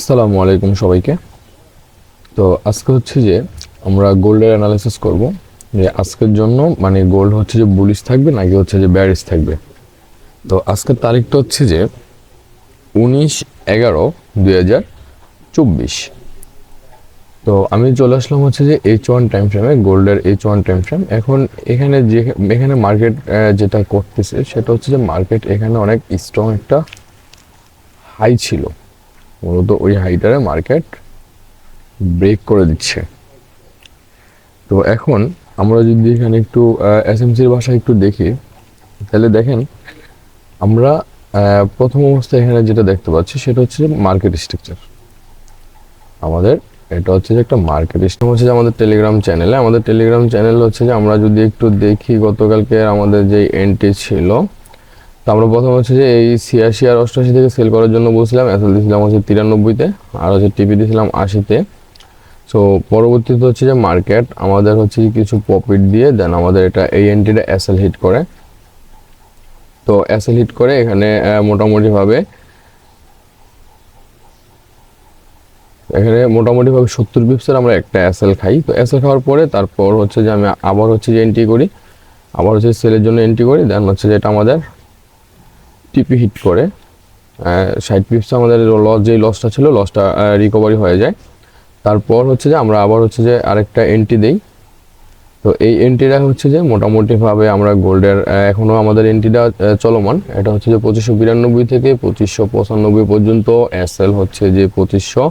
আসসালামু আলাইকুম সবাইকে। তো আজকে হচ্ছে যে আমরা গোল্ডের অ্যানালাইসিস করব। যে আজকের জন্য মানে গোল্ড হচ্ছে যে বুলিশ থাকবে নাকি হচ্ছে যে ব্যারিস থাকবে। তো আজকের তারিখটা হচ্ছে যে উনিশ এগারো দুই হাজার চব্বিশ। তো আমি চলে আসলাম হচ্ছে যে এইচ ওয়ান টাইম ফ্রেমে গোল্ডের এইচ ওয়ান টাইম ফ্রেম এখন এখানে যে, এখানে মার্কেট যেটা করতেছে, সেটা হচ্ছে যে মার্কেট এখানে অনেক স্ট্রং একটা হাই ছিল। মূলত ওই হাইটারে মার্কেট ব্রেক করে দিচ্ছে। তো এখন আমরা যদি এখানে একটু এসএমসির ভাষায় একটু দেখি, তাহলে দেখেন আমরা প্রথম অবস্থায় এখানে যেটা দেখতে পাচ্ছি সেটা হচ্ছে মার্কেট স্ট্রাকচার আমাদের এটা হচ্ছে যে একটা মার্কেট স্ট্রাকচার হচ্ছে যে আমাদের টেলিগ্রাম চ্যানেলে আমাদের টেলিগ্রাম চ্যানেল হচ্ছে যে আমরা যদি একটু দেখি গতকালকে আমাদের যে এন্ট্রি ছিল আমরা প্রথম হচ্ছে যে এই ছিয়াশি আর অষ্টআশি থেকে সেল করার জন্য বলছিলাম এসএল দিয়েছিলাম হচ্ছে তিরানব্বইতে, আর হচ্ছে টিপি দিয়েছিলাম আশিতে। সো পরবর্তীতে হচ্ছে যে মার্কেট আমাদের হচ্ছে কিছু প্রফিট দিয়ে দেন আমাদের এটা এই এন্ট্রিটা এসএল হিট করে। তো এসএল হিট করে এখানে মোটামুটিভাবে এখানে মোটামুটিভাবে সত্তর পিপসের আমরা একটা এসএল খাই। তো এসএল খাওয়ার পরে তারপর হচ্ছে যে আমি আবার হচ্ছে যে এন্ট্রি করি, আবার হচ্ছে সেলের জন্য এন্ট্রি করি দেন হচ্ছে যে এটা আমাদের টিপি হিট করে। সাইড পিপস আমাদের লস যেই লসটা ছিল লসটা রিকভারি হয়ে যায়। তারপর হচ্ছে যে আমরা আবার হচ্ছে যে আরেকটা এন্ট্রি দেই। তো এই এন্ট্রিটা হচ্ছে যে মোটামুটিভাবে আমরা গোল্ডের এখনও আমাদের এন্ট্রিটা চলমান। এটা হচ্ছে যে পঁচিশশো বিরানব্বই থেকে পঁচিশশো পঁচানব্বই পর্যন্ত এসএল হচ্ছে যে পঁচিশশো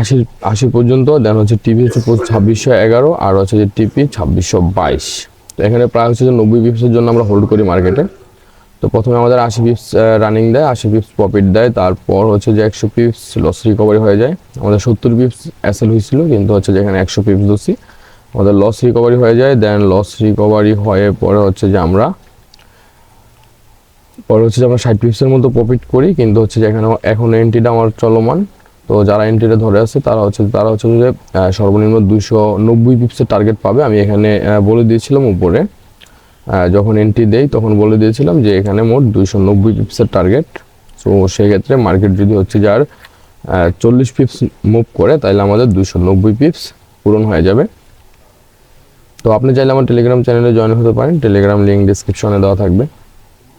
আশি আশি পর্যন্ত দেন হচ্ছে টিভি হচ্ছে ছাব্বিশশো এগারো, আর হচ্ছে যে টিপি ছাব্বিশশো বাইশ। তো এখানে প্রায় হচ্ছে যে নব্বই পিপসের জন্য আমরা হোল্ড করি মার্কেটে তো প্রথমে আমাদের আশি পিপস রানিং দেয়, আশি পিপস প্রফিট দেয়, তারপর হচ্ছে যে একশো পিপস লস রিকভারি হয়ে যায়। আমাদের সত্তর পিপস অ্যাসেল হয়েছিল, কিন্তু হচ্ছে যেখানে একশো পিপস দোষী। আমাদের লস রিকভারি হয়ে যায় দেন লস রিকভারি হয়ে পরে হচ্ছে যে আমরা, পরে হচ্ছে যে আমরা ষাট পিপসের মতো প্রফিট করি, কিন্তু হচ্ছে যে এখানে এখন এন্ট্রিটা আমার চলমান। তো যারা এন্ট্রিটা ধরে আছে, তারা হচ্ছে তারা হচ্ছে যে সর্বনিম্ন দুইশো নব্বই পিপসের টার্গেট পাবে। আমি এখানে বলে দিয়েছিলাম উপরে। যখন এন্ট্রি দেই, তখন বলে দিয়েছিলাম যে এখানে মোট দুইশো নব্বই পিপসের টার্গেট সো সেক্ষেত্রে মার্কেট যদি হচ্ছে যার চল্লিশ পিপস মুভ করে তাহলে আমাদের দুইশো নব্বই পিপস পূরণ হয়ে যাবে। তো আপনি চাইলে আমার টেলিগ্রাম চ্যানেলে জয়েন হতে পারেন। টেলিগ্রাম লিঙ্ক ডিসক্রিপশনে দেওয়া থাকবে।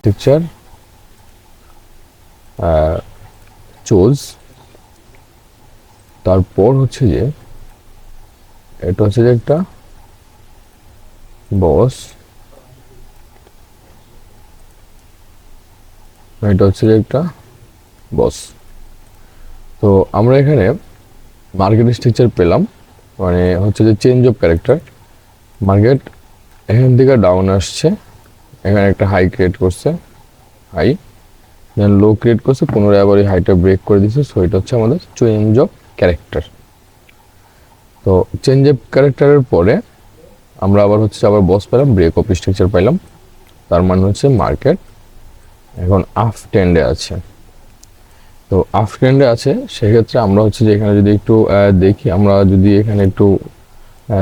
পিকচার চোজ তারপর হচ্ছে যে, এটা হচ্ছে যে একটা বস এটা হচ্ছে একটা বস। তো আমরা এখানে মার্কেট স্ট্রাকচার পেলাম মানে হচ্ছে যে চেঞ্জ অফ ক্যারেক্টার মার্কেট এখান থেকে ডাউন আসছে, এখানে একটা হাই ক্রিয়েট করছে হাই দেন লো ক্রিয়েট করছে, পুনরায় আবার এই হাইটা ব্রেক করে দিচ্ছে সো এটা হচ্ছে আমাদের চেঞ্জ অফ ক্যারেক্টার তো চেঞ্জ অফ ক্যারেক্টারের পরে আমরা আবার হচ্ছে আবার বস পেলাম ব্রেক অফ স্ট্রাকচার পাইলাম তার মানে হচ্ছে মার্কেট এখন আফ ট্রেন্ডে আছে। তো আফ ট্রেন্ডে আছে, সেক্ষেত্রে আমরা হচ্ছে যে এখানে যদি একটু দেখি, আমরা যদি এখানে একটু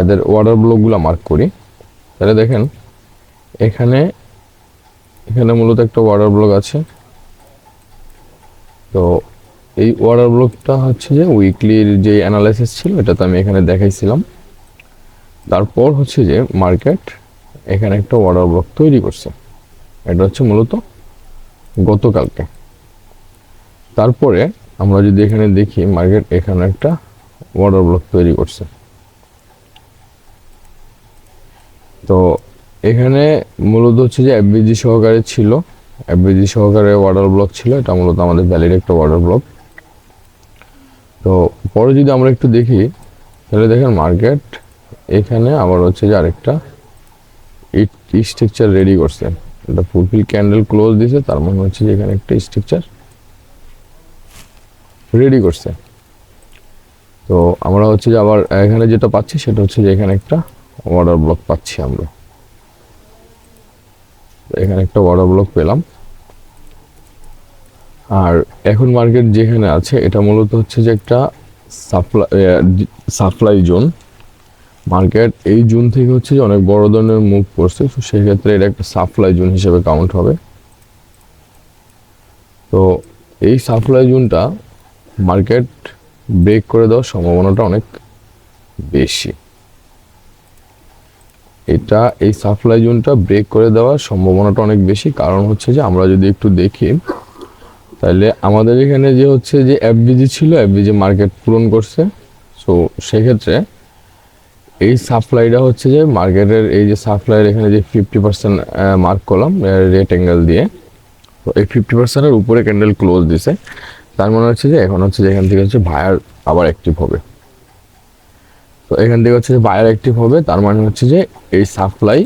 এদের ওয়াটার ব্লকগুলো মার্ক করি, তাহলে দেখেন, এখানে এখানে মূলত একটা ওয়াটার ব্লক আছে। তো এই ওয়াটার ব্লকটা হচ্ছে যে উইকলির যে অ্যানালাইসিস ছিল এটা তো আমি এখানে দেখাইছিলাম। তারপর হচ্ছে যে মার্কেট এখানে একটা ওয়াটার ব্লক তৈরি করছে। এটা হচ্ছে মূলত গতকালকে। তারপরে আমরা যদি এখানে দেখি, মার্কেট এখানে একটা ওয়াটার ব্লক তৈরি করছে। তো এখানে মূলত হচ্ছে যে এফবিজি সহকারে ছিল এফবিজি সহকারে ওয়াটার ব্লক ছিল, এটা মূলত আমাদের ভ্যালিড একটা ওয়াটার ব্লক তো পরে যদি আমরা একটু দেখি, তাহলে দেখেন মার্কেট এখানে আবার হচ্ছে যে আরেকটা স্ট্রাকচার রেডি করছে। এটা ফুলফিল ক্যান্ডেল ক্লোজ দিছে, তার মানে হচ্ছে যে এখানে একটা স্ট্রাকচার রেডি করছে। তো আমরা হচ্ছে যে আবার এখানে যেটা পাচ্ছি, সেটা হচ্ছে যে এখানে একটা ওয়াটার ব্লক পাচ্ছি আমরা। এখানে একটা ওয়াটার ব্লক পেলাম। আর এখন মার্কেট যেখানে আছে, এটা মূলত হচ্ছে যে একটা সাপ্লাই সাপ্লাই জোন মার্কেট এই জুন থেকে হচ্ছে যে অনেক বড় ধরনের মুভ করছে, তো সেক্ষেত্রে এটা একটা সাপ্লাই জুন হিসেবে কাউন্ট হবে। তো এই সাপ্লাই জুনটা মার্কেট ব্রেক করে দেওয়ার সম্ভাবনাটা অনেক বেশি। এটা এই সাপ্লাই জোনটা ব্রেক করে দেওয়ার সম্ভাবনাটা অনেক বেশি, কারণ হচ্ছে যে আমরা যদি একটু দেখি, তাহলে আমাদের এখানে যে হচ্ছে যে এফবিজি ছিল এফবিজি মার্কেট পূরণ করছে। সো সেক্ষেত্রে এই সাপ্লাইটা হচ্ছে যে মার্কেটের এই যে সাপ্লাইয়ের এখানে যে ফিফটি পার্সেন্ট মার্ক করলাম রেট অ্যাঙ্গেল দিয়ে, তো এই ফিফটি পার্সেন্টের উপরে ক্যান্ডেল ক্লোজ দিছে। তার মনে হচ্ছে যে এখন হচ্ছে যে এখান থেকে হচ্ছে ভায়ার আবার অ্যাক্টিভ হবে। তো এখান থেকে হচ্ছে যে বায়ার অ্যাক্টিভ হবে, তার মানে হচ্ছে যে এই সাপ্লাই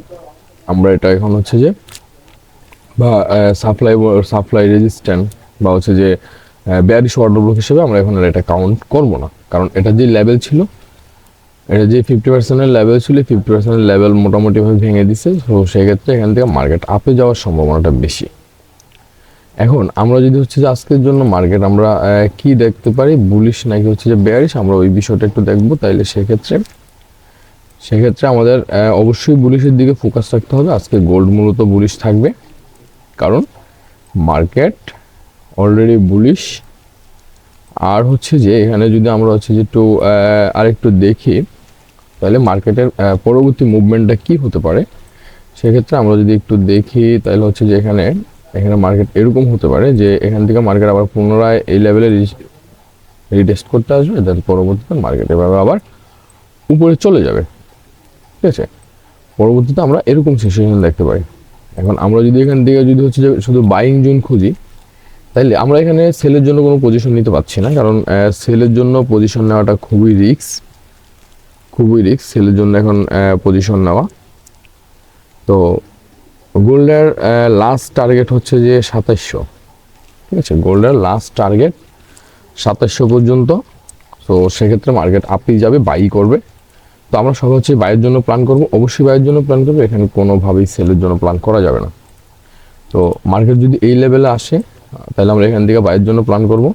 আমরা এটা এখন হচ্ছে যে, বা সাপ্লাই সাপ্লাই রেজিস্ট্যান্ট বা হচ্ছে যে ব্যারিশ অর্ডার ব্লক হিসেবে আমরা এখন এটা কাউন্ট করব না। কারণ এটা যে লেভেল ছিল এটা যে ফিফটি পার্সেন্টের লেভেল ছিল ফিফটি পার্সেন্টের লেভেল মোটামুটিভাবে ভেঙে দিছে। তো সেক্ষেত্রে এখান থেকে মার্কেট আপে যাওয়ার সম্ভাবনাটা বেশি। এখন আমরা যদি হচ্ছে যে আজকের জন্য মার্কেট আমরা কি দেখতে পারি? বুলিশ নাকি হচ্ছে যে বেয়ারিশ আমরা ওই বিষয়টা একটু দেখব, তাইলে সেক্ষেত্রে। সেক্ষেত্রে আমাদের অবশ্যই বুলিশের দিকে ফোকাস রাখতে হবে। আজকে গোল্ড মূলত বুলিশ থাকবে। কারণ মার্কেট অলরেডি বুলিশ আর হচ্ছে যে এখানে যদি আমরা হচ্ছে যে একটু আরেকটু দেখি, তাহলে মার্কেটের পরবর্তী মুভমেন্টটা কি হতে পারে? সেক্ষেত্রে আমরা যদি একটু দেখি, তাহলে হচ্ছে যে এখানে এখানে মার্কেট এরকম হতে পারে যে এখান থেকে মার্কেট আবার পুনরায় এই লেভেলে রিটেস্ট করতে আসবে দেন পরবর্তীতে মার্কেট এভাবে আবার উপরে চলে যাবে। ঠিক আছে? পরবর্তীতে আমরা এরকম সিচুয়েশন দেখতে পাই এখন আমরা যদি এখান থেকে যদি হচ্ছে যে শুধু বাইং জোন খুঁজি তাইলে আমরা এখানে সেলের জন্য কোনো পজিশন নিতে পারছি না, কারণ সেলের জন্য পজিশন নেওয়াটা খুবই রিস্ক খুবই রিস্ক সেলের জন্য এখন পজিশন নেওয়া। তো, গোল্ডের লাস্ট টার্গেট হচ্ছে যে সাতাইশশো, ঠিক আছে? গোল্ডের লাস্ট টার্গেট সাতাইশশো পর্যন্ত, তো সেক্ষেত্রে মার্কেট আপই যাবে বাই করবে। তো আমরা সবাই হচ্ছে বাইয়ের জন্য প্ল্যান করব, অবশ্যই বাইয়ের জন্য প্ল্যান করব, এখানে কোনোভাবেই সেলের জন্য প্ল্যান করা যাবে না। তো মার্কেট যদি এই লেভেলে আসে তাহলে আমরা এখান থেকে বাইয়ের জন্য প্ল্যান করব।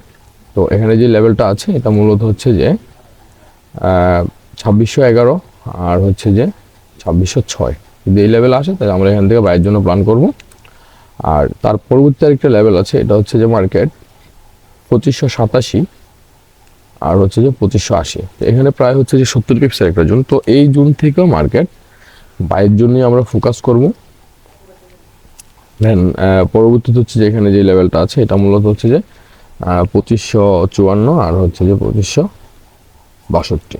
তো এখানে যে লেভেলটা আছে, এটা মূলত হচ্ছে যে ছাব্বিশশো এগারো আর হচ্ছে যে ছাব্বিশশো ছয়। যদি এই লেভেল আসে, তাহলে আমরা এখান থেকে বাইয়ের জন্য প্ল্যান করব। আর তার পরবর্তী আরেকটা লেভেল আছে, এটা হচ্ছে যে মার্কেট পঁচিশশো সাতাশি আর হচ্ছে যে পঁচিশশো আশি। এখানে প্রায় হচ্ছে যে সত্তর পিপসের একটা জুন। তো এই জুন থেকেও মার্কেট বাইয়ের জন্যই আমরা ফোকাস করব। দেন পরবর্তীতে হচ্ছে যে এখানে যে লেভেলটা আছে, এটা মূলত হচ্ছে যে পঁচিশশো চুয়ান্ন আর হচ্ছে যে পঁচিশশো বাষট্টি।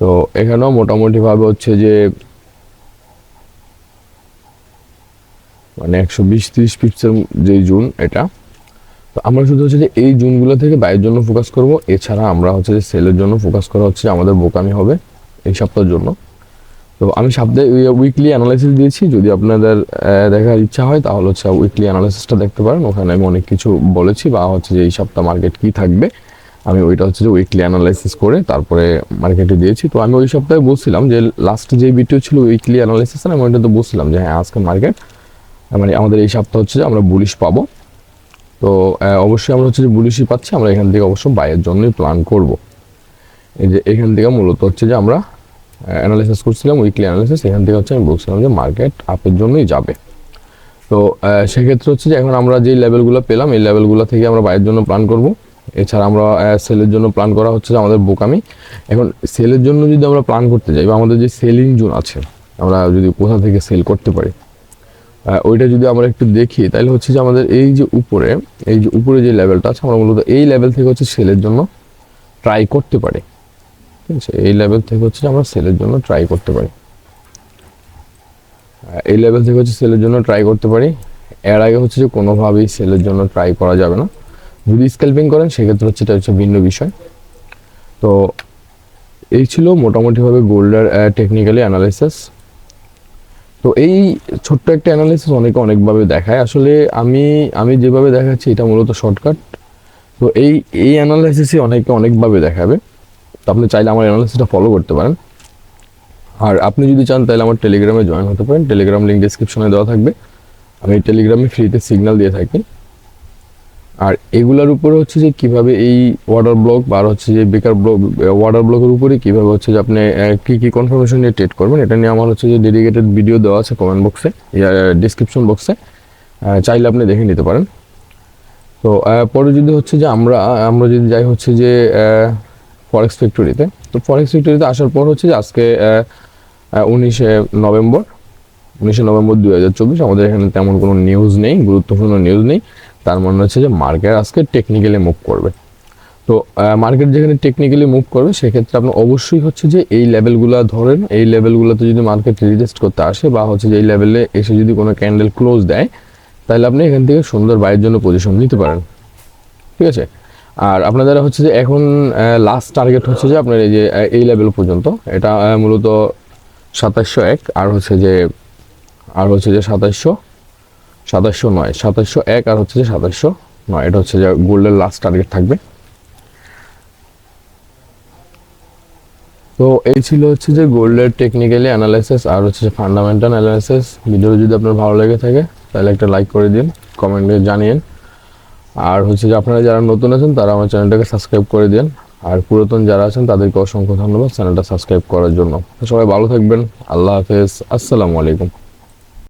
তো এখানেও মোটামুটিভাবে হচ্ছে যে মানে একশো বিশ তিরিশ পিপসের যে জুন এটা, তো আমরা শুধু হচ্ছে যে এই জুনগুলো থেকে বাইরের জন্য ফোকাস করব। এছাড়া আমরা হচ্ছে যে সেলের জন্য ফোকাস করা হচ্ছে আমাদের বোকামি হবে এই সপ্তাহের জন্য। তো আমি সপ্তাহে উইকলি অ্যানালাইসিস দিয়েছি। যদি আপনাদের দেখার ইচ্ছা হয়, তাহলে হচ্ছে উইকলি অ্যানালাইসিসটা দেখতে পারেন। ওখানে আমি অনেক কিছু বলেছি বা হচ্ছে যে এই সপ্তাহ মার্কেট কি থাকবে। আমি ওইটা হচ্ছে যে উইকলি অ্যানালাইসিস করে তারপরে মার্কেটে দিয়েছি। তো আমি ওই সপ্তাহে বলছিলাম যে লাস্ট যে ভিডিও ছিল উইকলি অ্যানালাইসিস আমি ওইটা তো বলছিলাম যে হ্যাঁ আজকে মার্কেট মানে আমাদের এই সপ্তাহ হচ্ছে যে আমরা বুলিশ পাবো। তো অবশ্যই আমরা হচ্ছে যে বুলিশই পাচ্ছি। আমরা এখান থেকে অবশ্য বাইয়ের জন্যই প্ল্যান করব। এই যে এখান থেকে মূলত হচ্ছে যে আমরা অ্যানালাইসিস করছিলাম উইকলি অ্যানালাইসিস এখান থেকে হচ্ছে আমি বলছিলাম যে মার্কেট আপের জন্যই যাবে। তো সেক্ষেত্রে হচ্ছে যে এখন আমরা যে লেভেলগুলো পেলাম, এই লেভেলগুলো থেকে আমরা বাইরের জন্য প্ল্যান করব। এছাড়া আমরা সেলের জন্য প্ল্যান করা হচ্ছে যে আমাদের বোকামি। এখন সেলের জন্য যদি আমরা প্ল্যান করতে যাই, বা আমাদের যে সেলিং জোন আছে, আমরা যদি কোথা থেকে সেল করতে পারি ওইটা যদি আমরা একটু দেখি, তাহলে হচ্ছে যে আমাদের এই যে উপরে, এই যে উপরে যে লেভেলটা আছে, আমরা মূলত এই লেভেল থেকে হচ্ছে সেলের জন্য ট্রাই করতে পারি। ঠিক আছে? এই লেভেল থেকে হচ্ছে আমরা সেলের জন্য ট্রাই করতে পারি। এই লেভেল থেকে হচ্ছে সেলের জন্য ট্রাই করতে পারি। এর আগে হচ্ছে যে কোনোভাবেই সেলের জন্য ট্রাই করা যাবে না। যদি স্কেলপিং করেন, সেক্ষেত্রে হচ্ছে এটা হচ্ছে ভিন্ন বিষয়। তো এই ছিল মোটামুটিভাবে গোল্ডের টেকনিক্যালি অ্যানালাইসিস তো এই ছোট্ট একটা অ্যানালিসিস অনেকে অনেকভাবে দেখায়। আসলে আমি আমি যেভাবে দেখাচ্ছি, এটা মূলত শর্টকাট তো এই এই অ্যানালাইসিসই অনেকে অনেকভাবে দেখাবে। তো আপনি চাইলে আমার অ্যানালাইসিসটা ফলো করতে পারেন। আর আপনি যদি চান, তাহলে আমার টেলিগ্রামে জয়েন হতে পারেন। টেলিগ্রাম লিঙ্ক ডিসক্রিপশনে দেওয়া থাকবে। আমি টেলিগ্রামে ফ্রিতে সিগন্যাল দিয়ে থাকি। আর এগুলার উপরে হচ্ছে যে কীভাবে এই ওয়াটার ব্লক বা হচ্ছে যে বেকার ব্লক ওয়াটার ব্লকের উপরে কীভাবে হচ্ছে যে আপনি কি কি কনফার্মেশন নিয়ে ট্রেড করবেন, এটা নিয়ে আমার হচ্ছে যে ডেডিকেটেড ভিডিও দেওয়া আছে কমেন্ট বক্সে ডিসক্রিপশন বক্সে চাইলে আপনি দেখে নিতে পারেন। তো পরে যদি হচ্ছে যে আমরা আমরা যদি যাই হচ্ছে যে ফরেক্স ফ্যাক্টরিতে তো ফরেক্স ফ্যাক্টরিতে আসার পর হচ্ছে যে আজকে উনিশে নভেম্বর উনিশে নভেম্বর দুই হাজার চব্বিশ আমাদের এখানে তেমন কোনো নিউজ নেই, গুরুত্বপূর্ণ নিউজ নেই। তার মানে হচ্ছে যে মার্কেট আজকে টেকনিক্যালি মুভ করবে। তো মার্কেট যেখানে টেকনিক্যালি মুভ করবে, সেক্ষেত্রে আপনি অবশ্যই হচ্ছে যে এই লেভেলগুলো ধরেন, এই লেভেলগুলোতে যদি মার্কেট রিজেস্ট করতে আসে বা হচ্ছে যে এই লেভেলে এসে যদি কোনো ক্যান্ডেল ক্লোজ দেয়, তাহলে আপনি এখান থেকে সুন্দর বাইয়ের জন্য পজিশন নিতে পারেন। ঠিক আছে? আর আপনাদের হচ্ছে যে এখন লাস্ট টার্গেট হচ্ছে যে আপনার এই যে এই লেভেল পর্যন্ত। এটা মূলত সাতাশশো এক আর হচ্ছে যে, আর হচ্ছে যে সাতাশশো সাতাশশো নয়, সাতাশশো এক আর হচ্ছে যে সাতাশশো নয়। এটা হচ্ছে যে গোল্ডের লাস্ট টার্গেট থাকবে। তো এই ছিল হচ্ছে যে গোল্ডের টেকনিক্যালি অ্যানালাইসিস আর হচ্ছে যে ফান্ডামেন্টাল অ্যানালাইসিস ভিডিও যদি আপনার ভালো লেগে থাকে, তাহলে একটা লাইক করে দিন কমেন্টে জানিয়েন। আর হচ্ছে যে আপনারা যারা নতুন আছেন, তারা আমার চ্যানেলটাকে সাবস্ক্রাইব করে দেন। আর পুরাতন যারা আছেন, তাদেরকে অসংখ্য ধন্যবাদ চ্যানেলটা সাবস্ক্রাইব করার জন্য। সবাই ভালো থাকবেন। আল্লাহ হাফেজ। আসসালামু আলাইকুম।